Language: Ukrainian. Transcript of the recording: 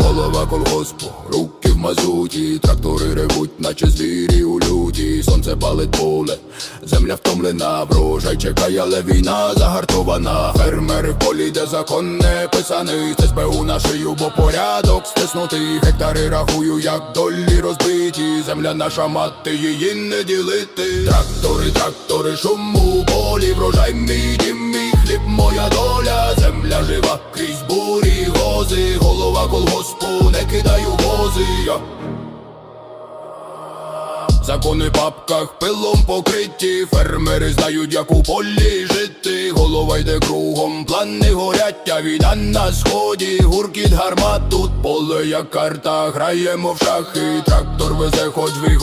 Голова колгоспу, руки в мазуті, трактори ревуть, наче звірі у люті, сонце палить поле, земля втомлена, врожай чекає, але війна загартована. Фермери в полі, де закон не писаний, це СБУ на шию, бо порядок стиснутий. Гектари рахую, як долі розбиті. Земля наша мати, її не ділити. Трактори, трактори, шум у полі, врожай мій дім, мій хліб, моя доля, земля жива крізь бурі, гози, голова колгоспу, не кидаю вози. Закони в папках пилом покриті, фермери знають, як у полі жити. Голова йде кругом, плани горять, а війна на сході, гуркіт гармат тут поле, як карта, граємо в шахи, трактор везе хоч вигу.